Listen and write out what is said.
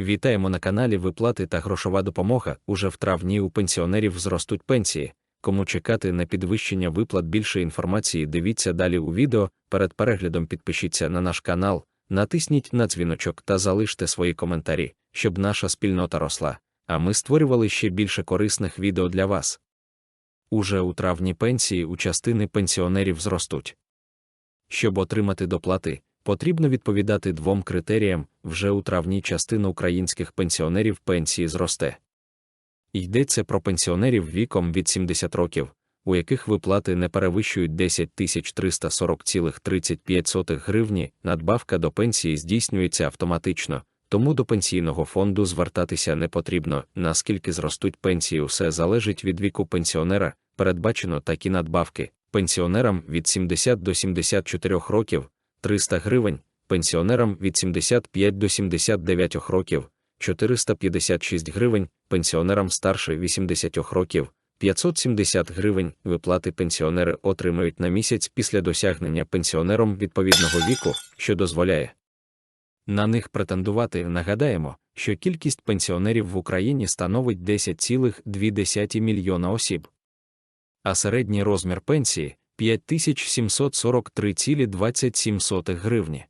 Вітаємо на каналі Виплати та грошова допомога. Уже в травні у пенсіонерів зростуть пенсії. Кому чекати на підвищення виплат більше інформації, дивіться далі у відео. Перед переглядом підпишіться на наш канал, натисніть на дзвіночок та залиште свої коментарі, щоб наша спільнота росла, а ми створювали ще більше корисних відео для вас. Уже у травні пенсії у частини пенсіонерів зростуть. Щоб отримати доплати, потрібно відповідати двом критеріям вже у травні частина українських пенсіонерів пенсії зросте. Йдеться про пенсіонерів віком від 70 років, у яких виплати не перевищують 10 340,35 гривні, надбавка до пенсії здійснюється автоматично, тому до пенсійного фонду звертатися не потрібно, наскільки зростуть пенсії, усе залежить від віку пенсіонера, передбачено такі надбавки. Пенсіонерам від 70 до 74 років 300 гривень, пенсіонерам від 75 до 79 років 456 гривень, пенсіонерам старше 80 років 570 гривень. Виплати пенсіонери отримують на місяць після досягнення пенсіонером відповідного віку, що дозволяє на них претендувати. Нагадаємо, що кількість пенсіонерів в Україні становить 10,2 мільйона осіб. А середній розмір пенсії 5743,27 гривні.